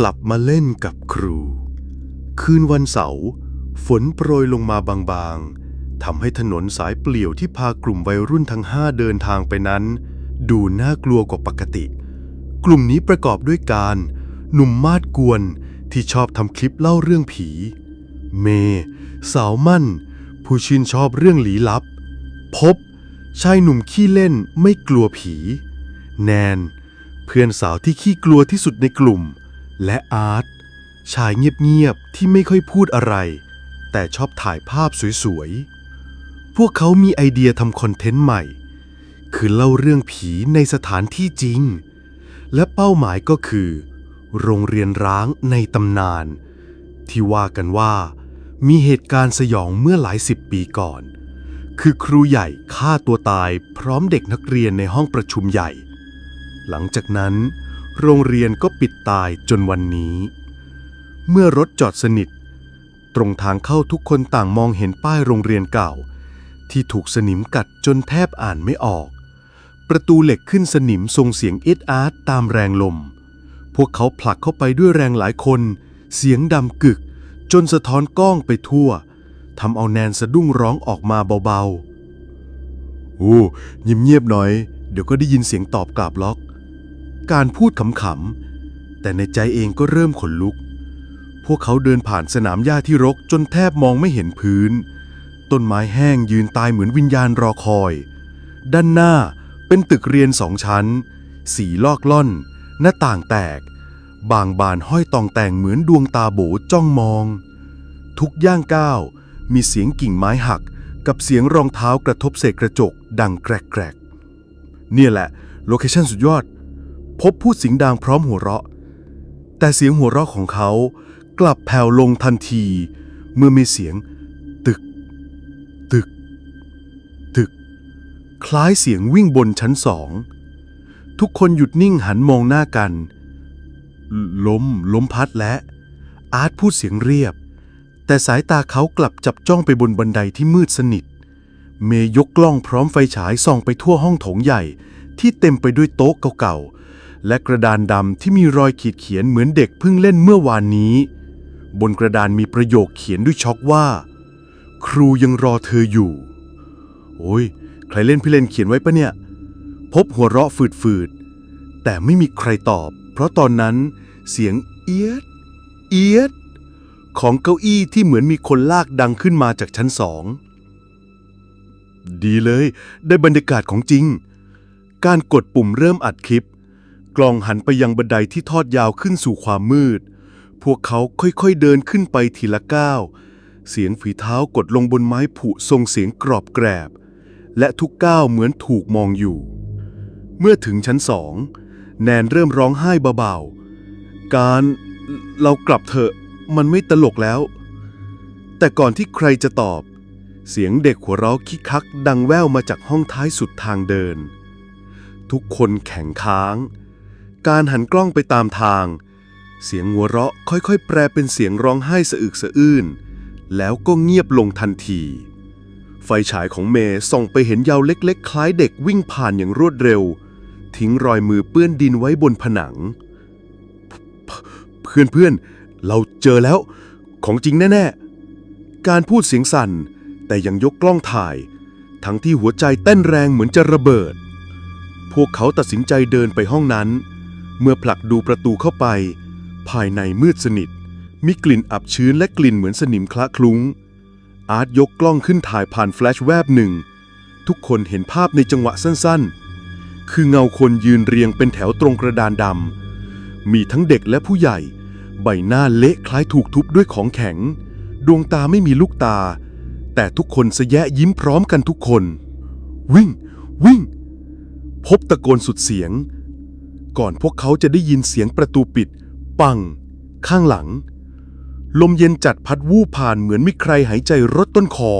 กลับมาเล่นกับครู คืนวันเสาร์ฝนโปรยลงมาบางๆทำให้ถนนสายเปลี่ยวที่พากลุ่มวัยรุ่นทั้งห้าเดินทางไปนั้น ดูน่ากลัวกว่าปกติ กลุ่มนี้ประกอบด้วยการ หนุ่มมาดกวนที่ชอบทำคลิปเล่าเรื่องผี เม สาวมั่น ผู้ชื่นชอบเรื่องลี้ลับ พบ ชายหนุ่มขี้เล่นไม่กลัวผี แนน เพื่อนสาวที่ขี้กลัวที่สุดในกลุ่ม และอาร์ตชายเงียบๆที่ไม่ค่อยพูดอะไร แต่ชอบถ่ายภาพสวยๆ พวกเขามีไอเดียทำคอนเทนต์ใหม่ คือเล่าเรื่องผีในสถานที่จริง และเป้าหมายก็คือ โรงเรียนร้างในตำนาน ที่ว่ากันว่า มีเหตุการณ์สยองเมื่อหลายสิบปีก่อน คือครูใหญ่ฆ่าตัวตายพร้อมเด็กนักเรียนในห้องประชุมใหญ่ หลังจากนั้น โรงเรียนก็ปิดตายจนวันนี้ เมื่อรถจอดสนิท ตรงทางเข้าทุกคนต่างมองเห็นป้ายโรงเรียนเก่า ที่ถูกสนิมกัดจนแทบอ่านไม่ออก ประตูเหล็กขึ้นสนิมส่งเสียงเอ็ดอาร์ตตามแรงลม พวกเขาผลักเข้าไปด้วยแรงหลายคน เสียงดำกึก จนสะท้อนก้องไปทั่วทำเอาแนนสะดุ้งร้องออกมาเบาๆ โอ้เงียบๆหน่อย เดี๋ยวก็ได้ยินเสียงตอบกลับล็อก การพูดขำๆ แต่ในใจเองก็เริ่มขนลุก พวกเขาเดินผ่านสนามหญ้าที่รกจนแทบมองไม่เห็นพื้น ต้นไม้แห้งยืนตายเหมือนวิญญาณรอคอย ด้านหน้าเป็นตึกเรียนสองชั้น สีลอกล่อน หน้าต่างแตก บางบานห้อยตองแต่งเหมือนดวงตาโบจ้องมอง ทุกย่างก้าวมีเสียงกิ่งไม้หักกับเสียงรองเท้ากระทบเศษกระจกดังแกรกๆ เนี่ยแหละ โลเคชั่นสุดยอด พบพูดเสิงดังพร้อมหัวเราะ แต่เสียงหัวเราะของเขากลับแผ่วลงทันที เมื่อมีเสียง ตึก ตึก ตึก คล้ายเสียงวิ่งบนชั้นสอง ทุกคนหยุดนิ่งหันมองหน้ากัน ล้มล้มพัดและ อาร์ตพูดเสียงเรียบ แต่สายตาเขากลับจับจ้องไปบนบันไดที่มืดสนิท เมย์ยกกล้องพร้อมไฟฉายส่องไปทั่วห้องโถงใหญ่ที่เต็มไปด้วยโต๊ะเก่าๆ และกระดานดำที่มีรอยขีดเขียนเหมือนเด็กเพิ่งเล่นเมื่อวานนี้ บนกระดานมีประโยคเขียนด้วยช็อกว่า ครูยังรอเธออยู่ โอ้ย ใครเล่นพี่เล่นเขียนไว้ปะเนี่ย พบหัวเราะฝืดๆ แต่ไม่มีใครตอบ เพราะตอนนั้นเสียงเอียด เอียด ของเก้าอี้ที่เหมือนมีคนลากดังขึ้นมาจากชั้นสองดีเลย ได้บรรยากาศของจริง การกดปุ่มเริ่มอัดคลิป กลองหันไปยังบันไดที่ทอดยาวขึ้นสู่ความมืด พวกเขาค่อยๆเดินขึ้นไปทีละก้าว เสียงฝีเท้ากดลงบนไม้ผุทรงเสียงกรอบแกรบ และทุกก้าวเหมือนถูกมองอยู่ เมื่อถึงชั้นสอง แนนเริ่มร้องไห้เบาๆ การเรากลับเถอะมันไม่ตลกแล้ว แต่ก่อนที่ใครจะตอบ เสียงเด็กหัวเราะคิกคักดังแว่วมาจากห้องท้ายสุดทางเดิน ทุกคนแข็งค้าง การหันกล้องไปตามทาง เสียงหัวเราะค่อยๆ แปลเป็นเสียงร้องไห้สะอึกสะอื้น แล้วก็เงียบลงทันที ไฟฉายของเมย์ส่องไปเห็นเยาวเล็กๆ คล้ายเด็กวิ่งผ่านอย่างรวดเร็ว ทิ้งรอยมือเปื้อนดินไว้บนผนังเพื่อนเพื่อนๆ เราเจอแล้ว ของจริงแน่ๆ การพูดเสียงสั่น แต่ยังยกกล้องถ่าย ทั้งที่หัวใจเต้นแรงเหมือนจะระเบิด พวกเขาตัดสินใจเดินไปห้องนั้น เมื่อผลักดูประตูเข้าไป ภายในมืดสนิท มีกลิ่นอับชื้นและกลิ่นเหมือนสนิมคละคลุ้ง อาร์ตยกกล้องขึ้นถ่ายผ่านแฟลชแวบหนึ่ง ทุกคนเห็นภาพในจังหวะสั้นๆ คือเงาคนยืนเรียงเป็นแถวตรงกระดานดำ มีทั้งเด็กและผู้ใหญ่ ใบหน้าเละคล้ายถูกทุบด้วยของแข็ง ดวงตาไม่มีลูกตา แต่ทุกคนสะแยะยิ้มพร้อมกันทุกคน วิ่ง วิ่ง พบตะโกนสุดเสียง ก่อนพวกเขาจะได้ยินเสียงประตูปิด ปัง ข้างหลัง ลมเย็นจัดพัดวูบผ่านเหมือนมีใครหายใจรดต้นคอ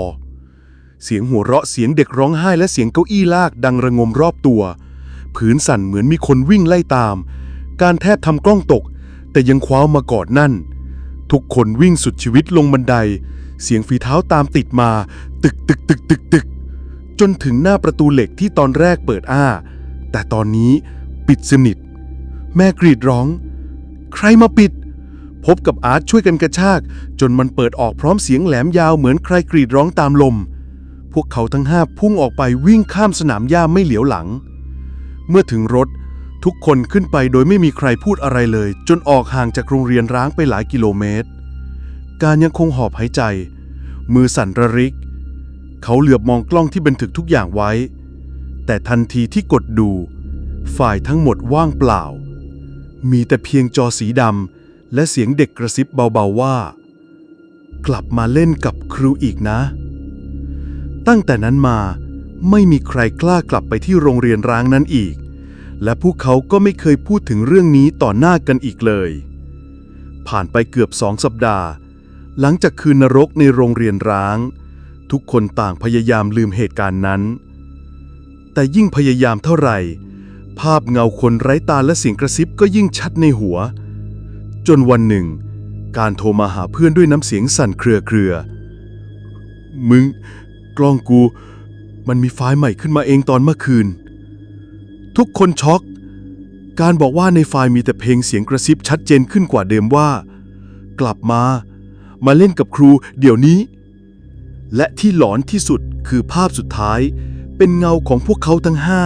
เสียงหัวเราะเสียงเด็กร้องไห้และเสียงเก้าอี้ลากดังระงมรอบตัว ผืนสั่นเหมือนมีคนวิ่งไล่ตาม การแทบทำกล้องตก แต่ยังคว้ามากอดนั่น ทุกคนวิ่งสุดชีวิตลงบันได เสียงฝีเท้าตามติดมา ตึกตึกตึกตึกตึกจนถึงหน้าประตูเหล็กที่ตอนแรกเปิดอ้า แต่ตอนนี้ปิดสนิท แม่กรีดร้อง ใครมาปิด พบกับอาร์ตช่วยกันกระชาก จนมันเปิดออกพร้อมเสียงแหลมยาวเหมือนใครกรีดร้องตามลม พวกเขาทั้งห้าพุ่งออกไปวิ่งข้ามสนามหญ้าไม่เหลียวหลัง เมื่อถึงรถทุกคนขึ้นไปโดยไม่มีใครพูดอะไรเลย จนออกห่างจากโรงเรียนร้างไปหลายกิโลเมตร การยังคงหอบหายใจ มือสั่นระริก เขาเหลือบมองกล้องที่บันทึกทุกอย่างไว้ แต่ทันทีที่กดดู ฝ่ายทั้งหมดว่างเปล่า มีแต่เพียงจอสีดำและเสียงเด็กกระซิบเบาๆว่า กลับมาเล่นกับครูอีกนะ ตั้งแต่นั้นมาไม่มีใครกล้ากลับไปที่โรงเรียนร้างนั้นอีก และพวกเขาก็ไม่เคยพูดถึงเรื่องนี้ต่อหน้ากันอีกเลย ผ่านไปเกือบสองสัปดาห์ หลังจากคืนนรกในโรงเรียนร้าง ทุกคนต่างพยายามลืมเหตุการณ์นั้น แต่ยิ่งพยายามเท่าไหร่ ภาพเงาคนไร้ตาและเสียงกระซิบก็ยิ่งชัดในหัว จนวันหนึ่ง การโทรมาหาเพื่อนด้วยน้ำเสียงสั่นเครือเครือ มึง กล้องกู มันมีไฟล์ใหม่ขึ้นมาเองตอนเมื่อคืน ทุกคนช็อก การบอกว่าในไฟล์มีแต่เพลงเสียงกระซิบชัดเจนขึ้นกว่าเดิมว่า กลับมา มาเล่นกับครูเดี๋ยวนี้ และที่หลอนที่สุดคือภาพสุดท้ายเป็นเงาของพวกเขาทั้งห้า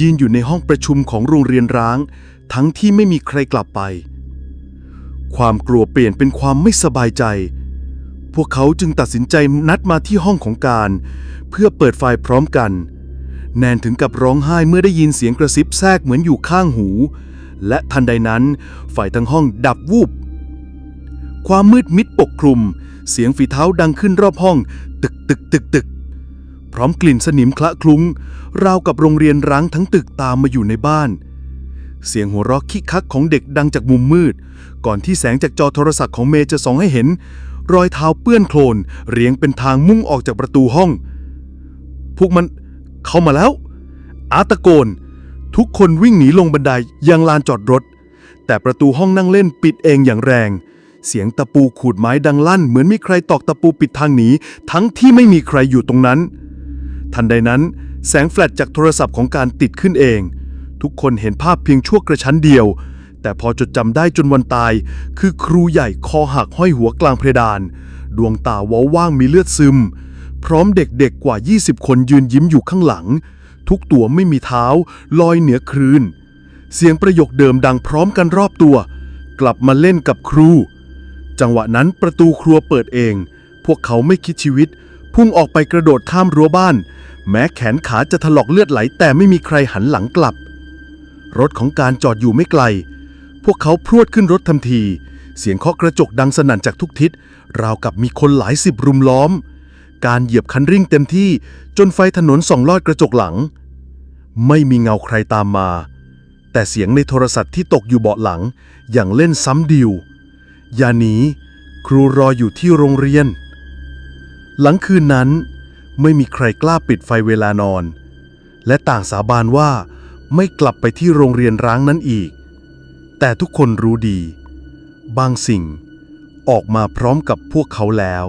ยืนอยู่ในห้องประชุมของโรงเรียนร้าง ทั้งที่ไม่มีใครกลับไป ความกลัวเปลี่ยนเป็นความไม่สบายใจ พวกเขาจึงตัดสินใจนัดมาที่ห้องของการ เพื่อเปิดไฟพร้อมกัน แนนถึงกับร้องไห้เมื่อได้ยินเสียงกระซิบแทรกเหมือนอยู่ข้างหู และทันใดนั้นฝ่ายทั้งห้องดับวูบความมืดมิดปกคลุม เสียงฝีเท้าดังขึ้นรอบห้อง ตึกตึกตึกตึก พร้อมกลิ่นสนิมคละคลุ้ง ราวกับโรงเรียนร้างทั้งตึกตามมาอยู่ในบ้าน เสียงหัวเราะคิกคักของเด็กดังจากมุมมืด ก่อนที่แสงจากจอโทรศัพท์ของเมย์จะส่องให้เห็น รอยเท้าเปื้อนโคลนเรียงเป็นทางมุ่งออกจากประตูห้อง พวกมันเข้ามาแล้ว อาร์ตตะโกน ทุกคนวิ่งหนีลงบันไดยังลานจอดรถ แต่ประตูห้องนั่งเล่นปิดเองอย่างแรง เสียงตะปูขูดไม้ดังลั่น เหมือนมีใครตอกตะปูปิดทางหนีทั้งที่ไม่มีใครอยู่ตรงนั้น ทันใดนั้น แสงแฟลชจากโทรศัพท์ของการติดขึ้นเอง ทุกคนเห็นภาพเพียงชั่วกระชั้นเดียว แต่พอจดจำได้จนวันตาย คือครูใหญ่คอหักห้อยหัวกลางเพดาน ดวงตาว้าว่างมีเลือดซึม พร้อมเด็กๆกว่า 20 คนยืนยิ้มอยู่ข้างหลัง ทุกตัวไม่มีเท้า ลอยเหนือคลื่นเสียงประโยคเดิมดังพร้อมกันรอบตัว กลับมาเล่นกับครู จังหวะนั้นประตูครัวเปิดเอง พวกเขาไม่คิดชีวิต พุ่งออกไปกระโดดข้ามรั้วบ้าน แม้แขนขาจะถลอกเลือดไหลแต่ไม่มีใครหันหลังกลับ รถของการจอดอยู่ไม่ไกล พวกเขาพรวดขึ้นรถทันที เสียงเคาะกระจกดังสนั่นจากทุกทิศ ราวกับมีคนหลายสิบรุมล้อม การเหยียบคันเร่งเต็มที่จนไฟถนนส่องลอดกระจกหลัง ไม่มีเงาใครตามมา แต่เสียงในโทรศัพท์ที่ตกอยู่เบาะหลังอย่างเล่นซ้ำดิวอย่าหนีครูรออยู่ที่โรงเรียน หลังคืนนั้น ไม่มีใครกล้าปิดไฟเวลานอน และต่างสาบานว่าไม่กลับไปที่โรงเรียนร้างนั้นอีก แต่ทุกคนรู้ดี บางสิ่งออกมาพร้อมกับพวกเขาแล้ว